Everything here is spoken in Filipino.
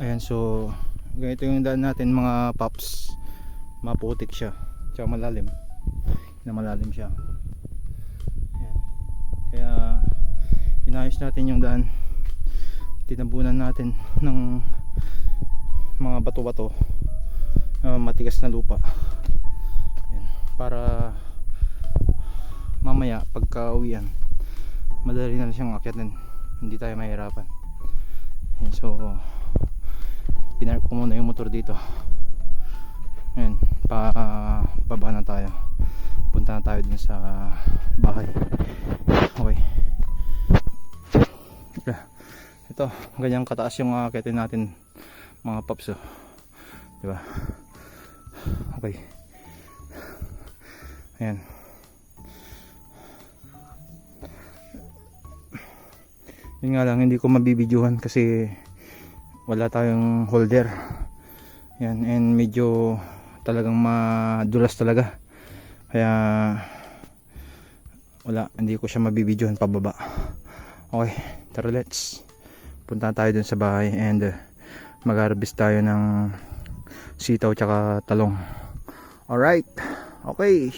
Ayan, so ganito yung daan natin mga paps. Maputik siya. Tsaka malalim. Na malalim siya. Ayan. Kaya inayos natin yung daan. Tinabunan natin ng mga bato-bato. na matigas na lupa. Ayan. Para mamaya pagka uwian madali na siyang akyatin hindi tayo mahirapan Ayan, so pinark ko muna yung motor dito. Ayan, pa baba na tayo. Punta na tayo dun sa bahay. Okay. Ito, ito ganyang kataas yung akyatin natin mga paps oh. diba okay. Ayan. Yun nga lang hindi ko mabibidyohan kasi wala tayong holder. Yan and medyo talagang madulas talaga. Kaya wala hindi ko siya mabibidyohan pababa. Okay tara let's punta tayo dun sa bahay and uh, mag-harvest tayo ng sitaw tsaka talong. Alright okay